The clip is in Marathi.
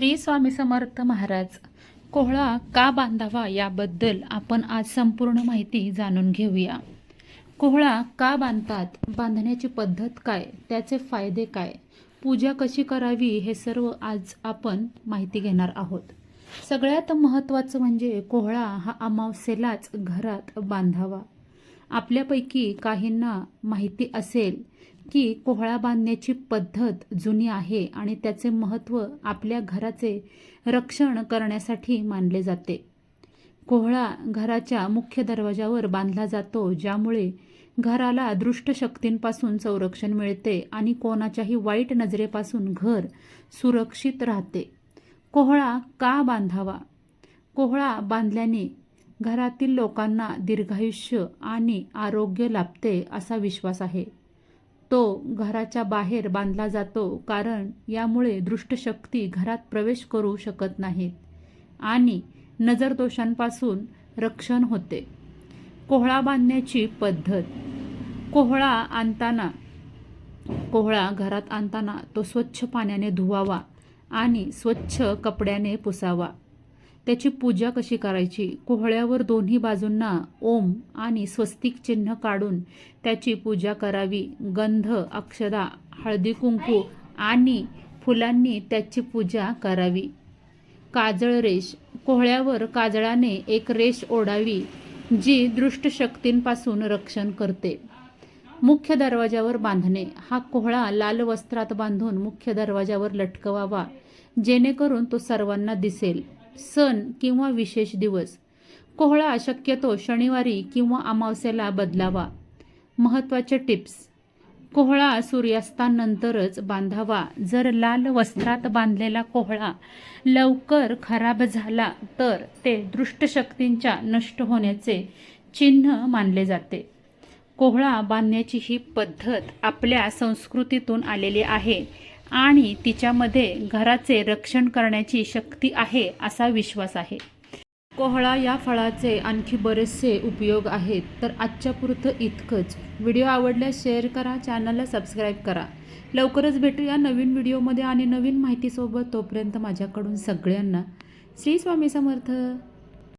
श्री स्वामी समर्थ महाराज कोहळा का बांधावा याबद्दल आपण आज संपूर्ण माहिती जाणून घेऊया. कोहळा का बांधतात बांधण्याची पद्धत काय त्याचे फायदे काय पूजा कशी करावी हे सर्व आज आपण माहिती घेणार आहोत. सगळ्यात महत्त्वाचं म्हणजे कोहळा हा अमावस्येलाच घरात बांधावा. आपल्यापैकी काहींना माहिती असेल की कोहळा बांधण्याची पद्धत जुनी आहे आणि त्याचे महत्त्व आपल्या घराचे रक्षण करण्यासाठी मानले जाते. कोहळा घराच्या मुख्य दरवाजावर बांधला जातो ज्यामुळे घराला अदृष्ट शक्तींपासून संरक्षण मिळते आणि कोणाच्याही वाईट नजरेपासून घर सुरक्षित राहते. कोहळा का बांधावा? कोहळा बांधल्याने घरातील लोकांना दीर्घायुष्य आणि आरोग्य लाभते असा विश्वास आहे. तो घराच्या बाहेर बांधला जातो कारण यामुळे दृष्टशक्ती घरात प्रवेश करू शकत नाहीत आणि नजरदोषांपासून रक्षण होते. कोहळा बांधण्याची पद्धत. कोहळा आणताना कोहळा घरात आणताना तो स्वच्छ पाण्याने धुवावा आणि स्वच्छ कपड्याने पुसावा. त्याची पूजा कशी करायची? कोहळ्यावर दोन्ही बाजूंना ओम आणि स्वस्तिक चिन्ह काढून त्याची पूजा करावी. गंध अक्षदा हळदी कुंकू आणि फुलांनी त्याची पूजा करावी. काजळ रेष. कोहळ्यावर काजळाने एक रेष ओढावी जी दृष्ट शक्तींपासून रक्षण करते. मुख्य दरवाजावर बांधणे. हा कोहळा लाल वस्त्रात बांधून मुख्य दरवाजावर लटकवावा जेणेकरून तो सर्वांना दिसेल. सण किंवा विशेष दिवस. कोहळा शक्यतो शनिवारी किंवा अमावस्याला बदलावा. महत्त्वाचे टिप्स. कोहळा सूर्यास्तानंतरच बांधावा. जर लाल वस्त्रात बांधलेला कोहळा लवकर खराब झाला तर ते दृष्टशक्तींच्या नष्ट होण्याचे चिन्ह मानले जाते. कोहळा बांधण्याची ही पद्धत आपल्या संस्कृतीतून आलेली आहे. आणि तिच्यामध्ये घराचे रक्षण करण्याची शक्ती आहे असा विश्वास आहे. कोहळा या फळाचे आणखी बरेचसे उपयोग आहेत तर आजच्या पुरतं इतकंच. व्हिडिओ आवडल्यास शेअर करा चॅनलला सबस्क्राईब करा. लवकरच भेटूया नवीन व्हिडिओमध्ये आणि नवीन माहितीसोबत तोपर्यंत माझ्याकडून सगळ्यांना श्री स्वामी समर्थ.